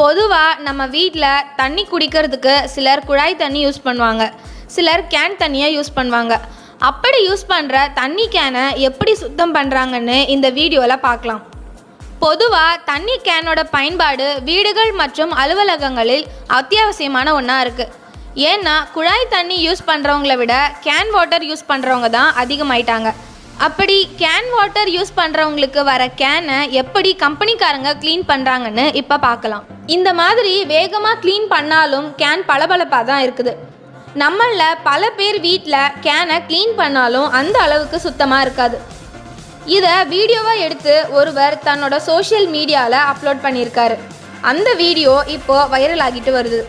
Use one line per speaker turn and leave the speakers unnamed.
பொதுவாக நம்ம வீட்டில் தண்ணி குடிக்கிறதுக்கு சிலர் குழாய் தண்ணி யூஸ் பண்ணுவாங்க. சிலர் கேன் தண்ணியை யூஸ் பண்ணுவாங்க. அப்படி யூஸ் பண்ணுற தண்ணி கேனை எப்படி சுத்தம் பண்ணுறாங்கன்னு இந்த வீடியோவில் பார்க்கலாம் பொதுவாக தண்ணி கேனோட பயன்பாடு வீடுகள் மற்றும் அலுவலகங்களில் அத்தியாவசியமான ஒன்றா இருக்குது ஏன்னா குழாய் தண்ணி யூஸ் பண்ணுறவங்கள விட கேன் வாட்டர் யூஸ் பண்ணுறவங்க தான் அதிகமாயிட்டாங்க. அப்படி கேன் வாட்டர் யூஸ் பண்ணுறவங்களுக்கு வர கேனை எப்படி கம்பெனிக்காரங்க க்ளீன் பண்ணுறாங்கன்னு இப்போ பார்க்கலாம். இந்த மாதிரி வேகமாக க்ளீன் பண்ணாலும் கேன் பளபளப்பாக தான் இருக்குது. நம்மளில் பல பேர் வீட்டில் கேனை க்ளீன் பண்ணாலும் அந்த அளவுக்கு சுத்தமாக இருக்காது. இதை வீடியோவாக எடுத்து ஒருவர் தன்னோட சோஷியல் மீடியாவில் அப்லோட் பண்ணியிருக்காரு. அந்த வீடியோ இப்போது வைரல் ஆகிட்டு வருது.